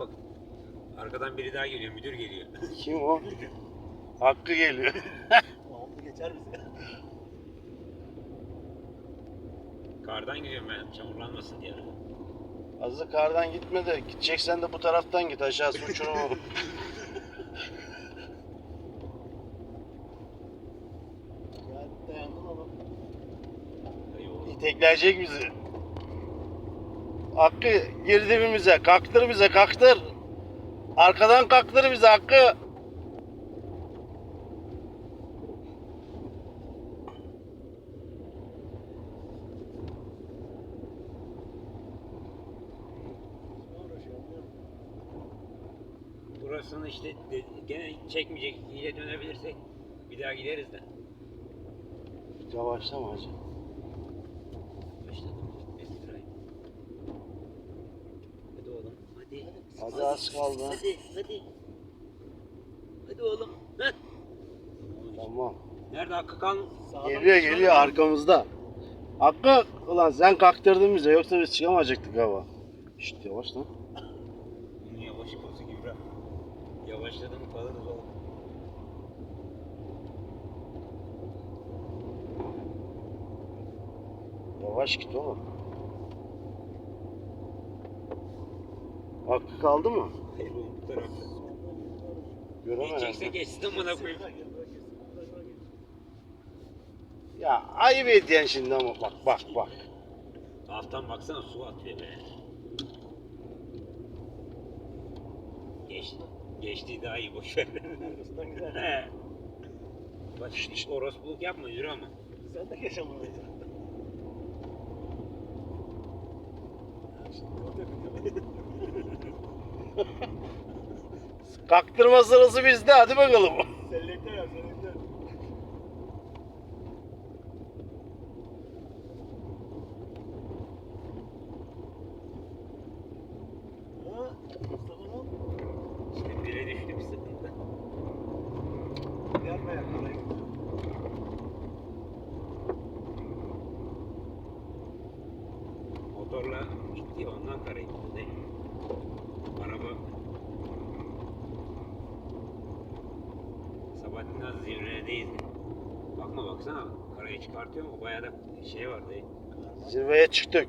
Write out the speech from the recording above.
Bak arkadan biri daha geliyor, müdür geliyor. Kim o? Hakkı geliyor. Mahmut'u geçer misin? Kardan gidiyorum ben, çamurlanmasın diye. Azı kardan gitme de gideceksen de bu taraftan git aşağısı uçurum. Ya dayandım ama. Dayı oğlum. İtekleyecek bizi. Hakkı gir dibimize. Kalktır bize kalktır. Arkadan kalktır bize Hakkı. Burasını işte de- gene çekmeyecek, hile dönebilirsek bir daha gideriz de. Yavaşlama hacı. Başladım. Esra'yı. Hadi oğlum, hadi. Az kaldı. Hadi, hadi. Hadi oğlum. Heh. Tamam. Nerede Hakkı kan? Sağdan Geliyor geliyor arkamızda. Hakkı ulan sen kalktırdın bize yoksa biz çıkamayacaktık hava. Şşt yavaş lan. Yavaş olsa gibi bırak. Yavaşladı mı kalırız oğlum. Yavaş git oğlum. Hakkı kaldı mı? Hayır oğlum bu tarafta. Geçecekse geçsin amına koyayım. Ya ayıp ediyorsun şimdi ama bak bak bak. Alttan baksana su atıyor be. Geçti. Geçti daha iyi boş ver. Arkasından gider. He. Bak orospuluk yapma yürü ama. Sen de geç ama. Ya şimdi. Kalktırma sırası bizde hadi bakalım. Selektör yap selektör. İşte bire sıkıntı. diğer ayaklara gidiyor. Motorla gitti ondan kara gitti değil mi? Araba Sabahattin az zirvedeyiz. Bakma baksana karayı çıkartıyor mu? Bayağı da şey var değil. Zirveye çıktık.